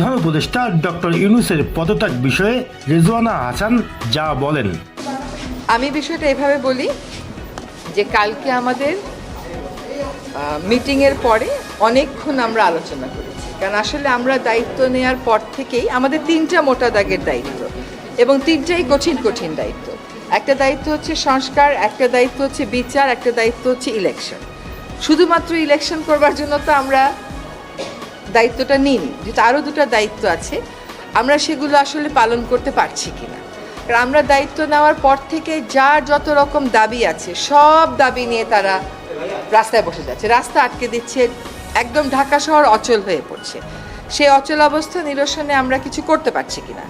প্রধান উপদেষ্টা ডক্টর ইউনুসের পদত্যাগ বিষয়ে রেজওয়ানা হাসান যা বলেন। আমি বিষয়টা এভাবে বলি যে কালকে আমাদের মিটিংয়ের পরে অনেকক্ষণ আমরা আলোচনা করেছি। কারণ আসলে আমরা দায়িত্ব নেওয়ার পর থেকেই আমাদের তিনটা মোটা দাগের দায়িত্ব এবং তিনটাই কঠিন কঠিন দায়িত্ব। একটা দায়িত্ব হচ্ছে সংস্কার, একটা দায়িত্ব হচ্ছে বিচার, একটা দায়িত্ব হচ্ছে ইলেকশন শুধুমাত্র ইলেকশন করবার জন্য তো আমরা দায়িত্বটা নিন, যেহেতু আরও দুটো দায়িত্ব আছে, আমরা সেগুলো আসলে পালন করতে পারছি কিনা। কারণ আমরা দায়িত্ব নেওয়ার পর থেকে যার যত রকম দাবি আছে, সব দাবি নিয়ে তারা রাস্তায় বসে যাচ্ছে। রাস্তা আটকে দিচ্ছে, একদম ঢাকা শহর অচল হয়ে পড়ছে। সেই অচল অবস্থা নিরসনে আমরা কিছু করতে পারছি কিনা।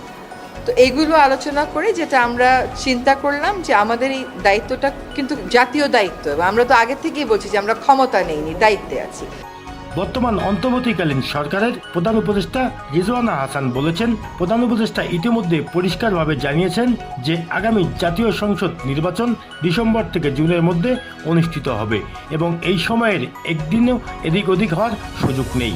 তো এইগুলো আলোচনা করে যেটা আমরা চিন্তা করলাম যে আমাদের এই দায়িত্বটা কিন্তু জাতীয় দায়িত্ব আমরা তো আগে থেকেই বলছি যে আমরা ক্ষমতা নেইনি, দায়িত্বে আছি। বর্তমান অন্তর্বর্তীকালীন সরকারের প্রধান উপদেষ্টা রিজওয়ানা হাসান বলেছেন, প্রধান উপদেষ্টা ইতিমধ্যে পরিষ্কারভাবে জানিয়েছেন যে আগামী জাতীয় সংসদ নির্বাচন ডিসেম্বর থেকে জুনের মধ্যে অনুষ্ঠিত হবে এবং এই সময়ের একদিনও এদিক ওদিক হওয়ার সুযোগ নেই।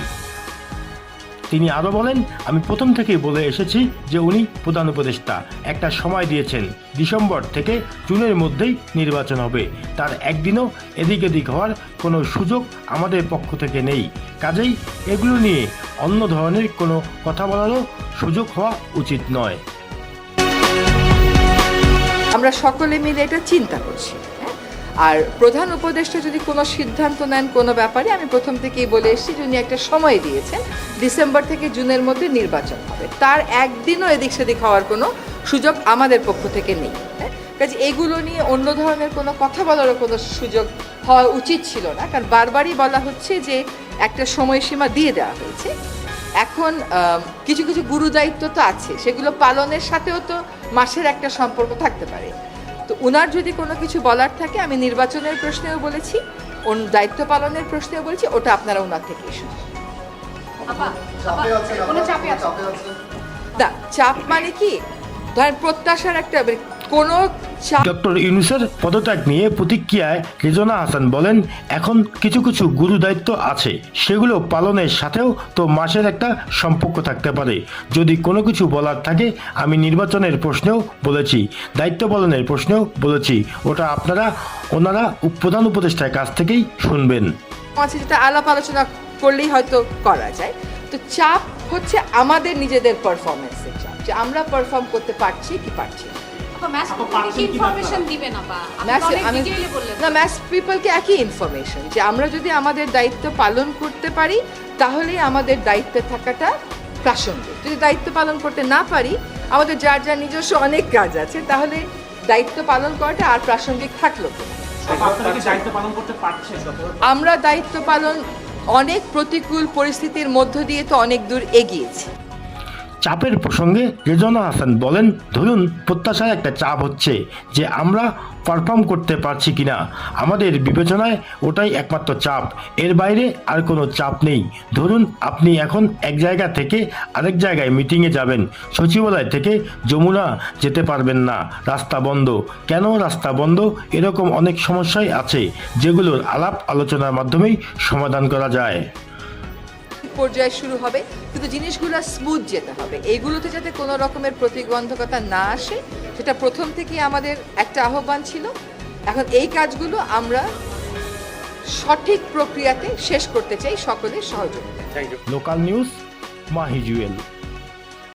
তিনি আরও বলেন, আমি প্রথম থেকেই বলে এসেছি যে উনি প্রধান উপদেষ্টা। একটা সময় দিয়েছেন, ডিসেম্বর থেকে জুনের মধ্যেই নির্বাচন হবে। তার একদিনও এদিক এদিক হওয়ার কোনো সুযোগ আমাদের পক্ষ থেকে নেই। কাজেই এগুলো নিয়ে অন্য ধরনের কোনো কথা বলারও সুযোগ হওয়া উচিত নয়। আমরা সকলে মিলে এটা চিন্তা করছি? আর প্রধান উপদেষ্টা যদি কোনো সিদ্ধান্ত নেন কোনো ব্যাপারে, আমি প্রথম থেকেই বলে এসেছি যে উনি একটা সময় দিয়েছেন, ডিসেম্বর থেকে জুনের মধ্যে নির্বাচন হবে। তার একদিনও এদিক সেদিক হওয়ার কোনো সুযোগ আমাদের পক্ষ থেকে নেই। হ্যাঁ? কাজে এগুলো নিয়ে অন্য ধরনের কোনো কথা বলারও কোনো সুযোগ হওয়া উচিত ছিল না, কারণ বারবারই বলা হচ্ছে যে একটা সময়সীমা দিয়ে দেওয়া হয়েছে। এখন কিছু কিছু গুরু দায়িত্ব তো আছে, সেগুলো পালনের সাথেও তো মাসের একটা সম্পর্ক থাকতে পারে। তো ওনার যদি কোনো কিছু বলার থাকে আমি নির্বাচনের প্রশ্নেও বলেছি ওন দায়িত্ব পালনের প্রশ্নেও বলেছি ওটা আপনারা ওনার থেকে শুনুন। না চাপ মানে কি? ধরেন প্রত্যাশার একটা কোনো ডক্টর ইউনুসের পদত্যাগ নিয়ে প্রতিক্রিয়ায় রেজনা হাসান বলেন এখন কিছু কিছু গুরু দায়িত্ব আছে। সেগুলো পালনের সাথেও তো মাসের একটা সম্পর্ক থাকতে পারে। যদি কোনো কিছু বলার থাকে আমি নির্বাচনের প্রশ্নেও বলেছি দায়িত্ব পালনের প্রশ্নেও বলেছি। ওটা আপনারা ওনারা প্রধান উপদেষ্টার কাছ থেকেই শুনবেন। আছে যেটা আলাপ আলোচনা করলেই হয়তো করা যায়। তো চাপ হচ্ছে আমাদের নিজেদের পারফরমেন্সের চাপ। যে আমরা পারফর্ম করতে পারছি কি পারছি না। ম্যাস ইনফরমেশন দিবে না বা আমি পিপলকে একই ইনফরমেশন যে আমরা যদি আমাদের দায়িত্ব পালন করতে পারি তাহলেই আমাদের দায়িত্বে থাকাটা প্রাসঙ্গিক। যদি দায়িত্ব পালন করতে না পারি আমাদের যার যার নিজস্ব অনেক কাজ আছে তাহলে দায়িত্ব পালন করাটা আর প্রাসঙ্গিক থাকল আমরা দায়িত্ব পালন অনেক প্রতিকূল পরিস্থিতির মধ্য দিয়ে তো অনেক দূর এগিয়েছি। চাপের প্রসঙ্গে রেজনা হাসান বলেন, ধরুন, প্রত্যাশায় একটা চাপ হচ্ছে যে আমরা পারফর্ম করতে পারছি কিনা। আমাদের বিবেচনায় ওটাই একমাত্র চাপ। এর বাইরে আর কোনো চাপ নেই। ধরুন, আপনি এখন এক জায়গা থেকে আরেক জায়গায় মিটিংয়ে যাবেন। সচিবালয় থেকে যমুনা যেতে পারবেন না। রাস্তা বন্ধ। কেন রাস্তা বন্ধ? এরকম অনেক সমস্যাই আছে, যেগুলোর আলাপ আলোচনার মাধ্যমেই সমাধান করা যায়। পর্যায়ে শুরু হবে, কিন্তু জিনিসগুলো স্মুথ যেতে হবে। এইগুলোতে যাতে কোনো রকমের প্রতিবন্ধকতা না আসে, সেটা প্রথম থেকেই আমাদের একটা আহ্বান ছিল। এখন এই কাজগুলো আমরা সঠিক প্রক্রিয়াতে শেষ করতে চাই সকলের সহযোগিতা লোকাল নিউজ মাহিজুয়েল